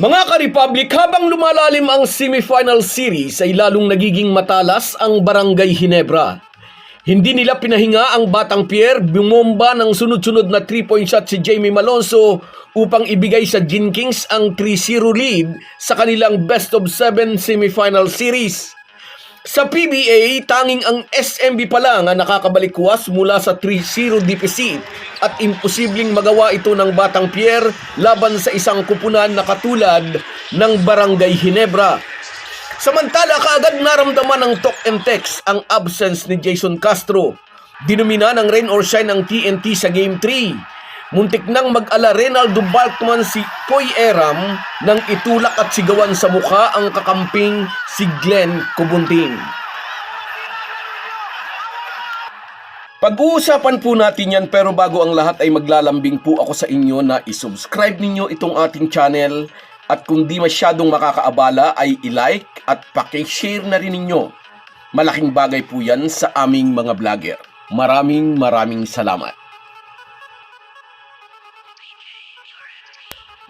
Mga ka-Republic, habang lumalalim ang semifinal series ay lalong nagiging matalas ang Barangay Hinebra. Hindi nila pinahinga ang Batang Pierre, bumomba ng sunod-sunod na 3-point shot si Jamie Malonzo upang ibigay sa Gin Kings ang 3-0 lead sa kanilang best of 7 semifinal series. Sa PBA, tanging ang SMB pa lang ang nakakabalikwas mula sa 3-0 deficit at imposibleng magawa ito ng Batang Pierre laban sa isang kupunan na katulad ng Barangay Hinebra. Samantala, kaagad naramdaman ng talk and text ang absence ni Jason Castro. Dinumina ng rain or shine ng TNT sa Game 3. Muntik nang mag-ala Renaldo Balkman si Koy Eram nang itulak at sigawan sa mukha ang kakamping si Glenn Kubunting. Pag-uusapan po natin yan pero bago ang lahat ay maglalambing po ako sa inyo na isubscribe ninyo itong ating channel at kung di masyadong makakaabala ay i-like at pakishare na rin ninyo. Malaking bagay po yan sa aming mga vlogger. Maraming maraming salamat.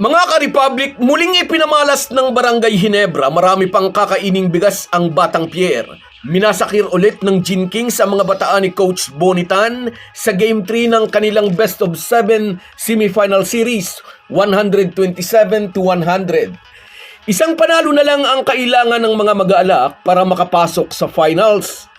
Mga ka-Republic, muling ipinamalas ng Barangay Hinebra, marami pang kakaining bigas ang Batang Pierre. Minasakir ulit ng Gin Kings ang mga bataan ni Coach Bonitan sa Game 3 ng kanilang Best of 7 semifinal series, 127 to 100. Isang panalo na lang ang kailangan ng mga mag-aalak para makapasok sa finals.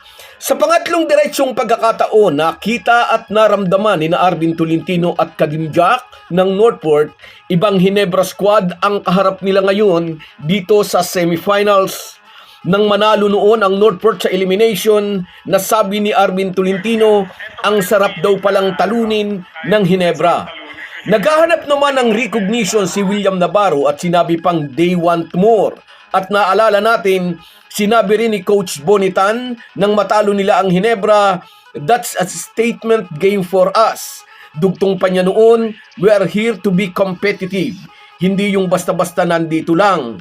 Sa pangatlong diretsyong pagkakataon, nakita at naramdaman ni na Arvin Tolentino at Kadim Jack ng Northport, ibang Hinebra squad ang kaharap nila ngayon dito sa semifinals. Nang manalo noon ang Northport sa elimination, nasabi ni Arvin Tolentino, ang sarap daw palang talunin ng Hinebra. Naghahanap naman ng recognition si William Navarro at sinabi pang they want more. At naalala natin, sinabi rin ni Coach Bonitan nang matalo nila ang Hinebra, that's a statement game for us. Dugtong pa niya noon, we are here to be competitive. Hindi yung basta-basta nandito lang.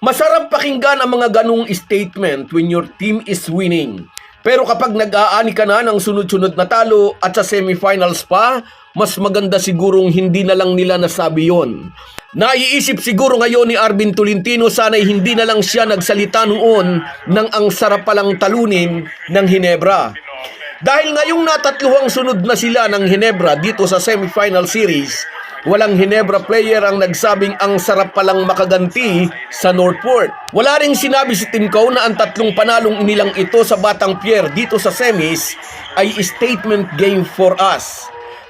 Masarap pakinggan ang mga ganong statement when your team is winning. Pero kapag nag-aani ka na ng sunod-sunod na talo at sa semifinals pa, mas maganda sigurong hindi na lang nila nasabi yon. Naiisip siguro ngayon ni Arvin Tolentino sana'y hindi na lang siya nagsalita noon nang ang sarap palang talunin ng Hinebra. Dahil ngayong natatluhang sunod na sila ng Hinebra dito sa semifinal series, walang Hinebra player ang nagsabing ang sarap palang makaganti sa Northport. Wala ring sinabi si Tim Coe na ang tatlong panalong inilang ito sa Batang Pierre dito sa semis ay statement game for us.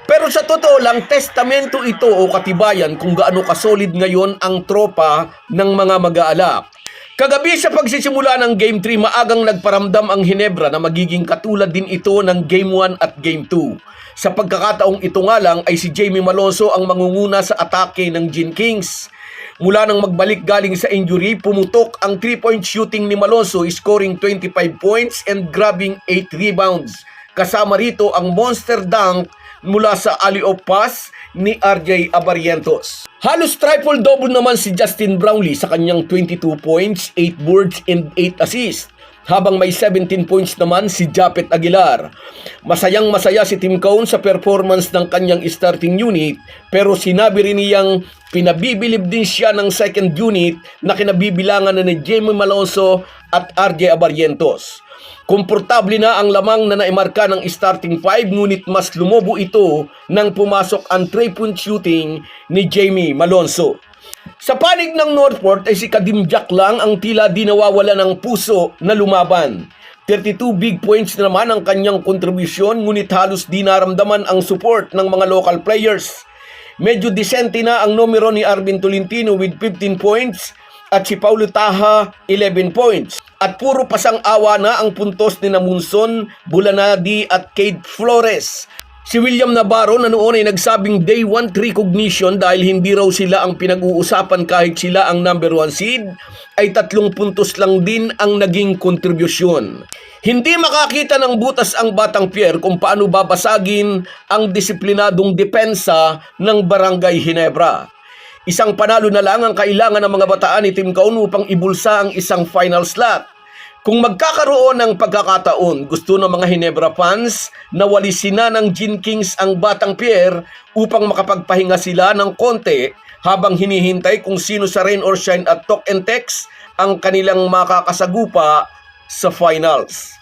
Pero sa totoo lang, testamento ito o katibayan kung gaano kasolid ngayon ang tropa ng mga mag-aalak. Kagabi sa pagsisimula ng Game 3, maagang nagparamdam ang Hinebra na magiging katulad din ito ng Game 1 at Game 2. Sa pagkakataong ito nga lang ay si Jamie Malonzo ang mangunguna sa atake ng Gin Kings. Mula nang magbalik galing sa injury, pumutok ang 3-point shooting ni Malonzo scoring 25 points and grabbing 8 rebounds. Kasama rito ang monster dunk mula sa alley-oop pass ni RJ Abarientos. Halos triple-double naman si Justin Brownlee sa kanyang 22 points, 8 boards, and 8 assists. Habang may 17 points naman si Japet Aguilar. Masayang masaya si Tim Cone sa performance ng kanyang starting unit pero sinabi rin niyang pinabibilib din siya ng second unit na kinabibilangan na ni Jamie Malonzo at RJ Abarientos. Komportable na ang lamang na naimarka ng starting five ngunit mas lumobo ito nang pumasok ang 3-point shooting ni Jamie Malonzo. Sa panig ng Northport ay si Kadim Jack lang ang tila di nawawala ng puso na lumaban. 32 big points naman ang kanyang kontribusyon ngunit halos di naramdaman ang support ng mga local players. Medyo disente na ang numero ni Arvin Tolentino with 15 points at si Paulo Taha 11 points. At puro pasang awa na ang puntos ni Namunson, Bulanadi at Kate Flores. Si William Navarro na noon ay nagsabing day 1 recognition dahil hindi raw sila ang pinag-uusapan kahit sila ang number 1 seed, ay tatlong puntos lang din ang naging kontribusyon. Hindi makakita ng butas ang Batang Pierre kung paano babasagin ang disiplinadong depensa ng Barangay Hinebra. Isang panalo na lang ang kailangan ng mga bataan ni Team Kaun upang ibulsa ang isang final slot. Kung magkakaroon ng pagkakataon, gusto ng mga Hinebra fans na walisin na ng Gin Kings ang Batang Pierre upang makapagpahinga sila ng konti habang hinihintay kung sino sa Rain or Shine at Talk and Text ang kanilang makakasagupa sa finals.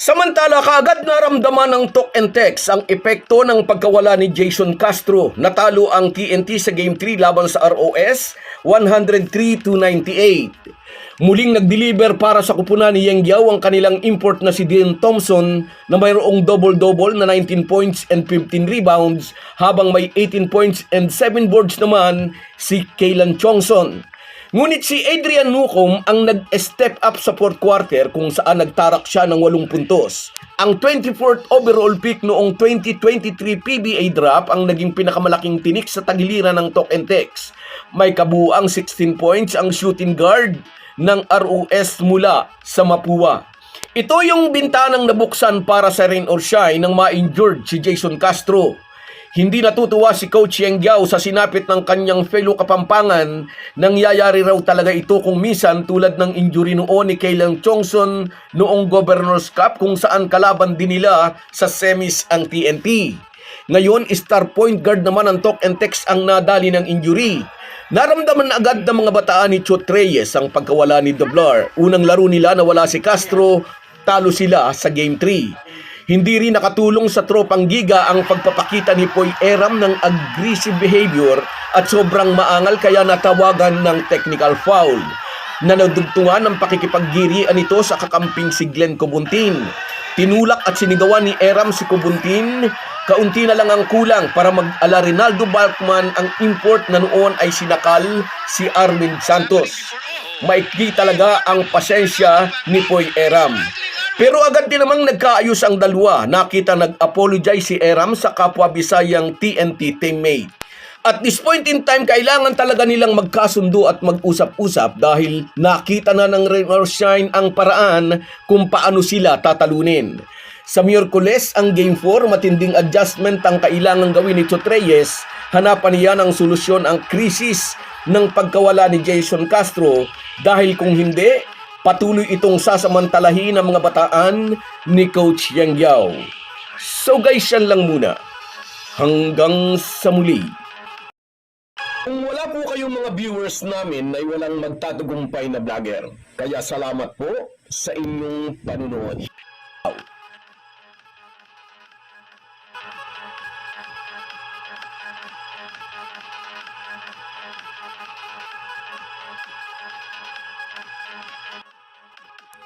Samantala, kaagad naramdaman ng Talk and Text ang epekto ng pagkawala ni Jason Castro. Natalo ang TNT sa Game 3 laban sa ROS, 103-98. Muling nag-deliver para sa kupunan ni Yang Yao ang kanilang import na si Dean Thompson na mayroong double-double na 19 points and 15 rebounds habang may 18 points and 7 boards naman si Kaylan Chongson. Ngunit si Adrian Nucom ang nag-step up sa fourth quarter kung saan nagtarak siya ng 8 puntos. Ang 24th overall pick noong 2023 PBA draft ang naging pinakamalaking tinik sa tagiliran ng Talk and Text. May kabuang 16 points ang shooting guard ng ROS mula sa Mapua. Ito yung bintanang nabuksan para sa Rain or Shine ng ma-injured si Jason Castro. Hindi natutuwa si Coach Yang Giao sa sinapit ng kanyang fellow kapampangan nangyayari raw talaga ito kung misan tulad ng injury noon ni Kaylan Chongson noong Governor's Cup kung saan kalaban din nila sa semis ang TNT. Ngayon, star point guard naman ang Talk and Text ang nadali ng injury. Naramdaman na agad ng mga bataan ni Chot Reyes ang pagkawala ni Doblar. Unang laro nila na wala si Castro, talo sila sa Game 3. Hindi rin nakatulong sa tropang giga ang pagpapakita ni Poy Eram ng aggressive behavior at sobrang maangal kaya natawagan ng technical foul. Nanadugtungan ng pakikipaggirian nito sa kakamping si Glenn Cobuntin. Tinulak at sinigawan ni Eram si Cobuntin, kaunti na lang ang kulang para mag-ala Rinaldo Balkman ang import na noon ay sinakal si Armin Santos. Maikli talaga ang pasensya ni Poy Eram. Pero agad din namang nagkaayos ang dalawa. Nakita nag-apologize si Eram sa kapwa Bisayang TNT teammate. At this point in time, kailangan talaga nilang magkasundo at mag-usap-usap dahil nakita na ng Rain or Shine ang paraan kung paano sila tatalunin. Sa Miyerkules, ang Game 4, matinding adjustment ang kailangan gawin ni Chotreyes. Hanapan niya ng solusyon ang krisis ng pagkawala ni Jason Castro dahil kung hindi, patuloy itong sasamantalahin ng mga bataan ni Coach Yang Yao. So guys, yan lang muna. Hanggang sa muli. Kung wala po kayong mga viewers namin ay walang magtatagumpay na vlogger. Kaya salamat po sa inyong panunood.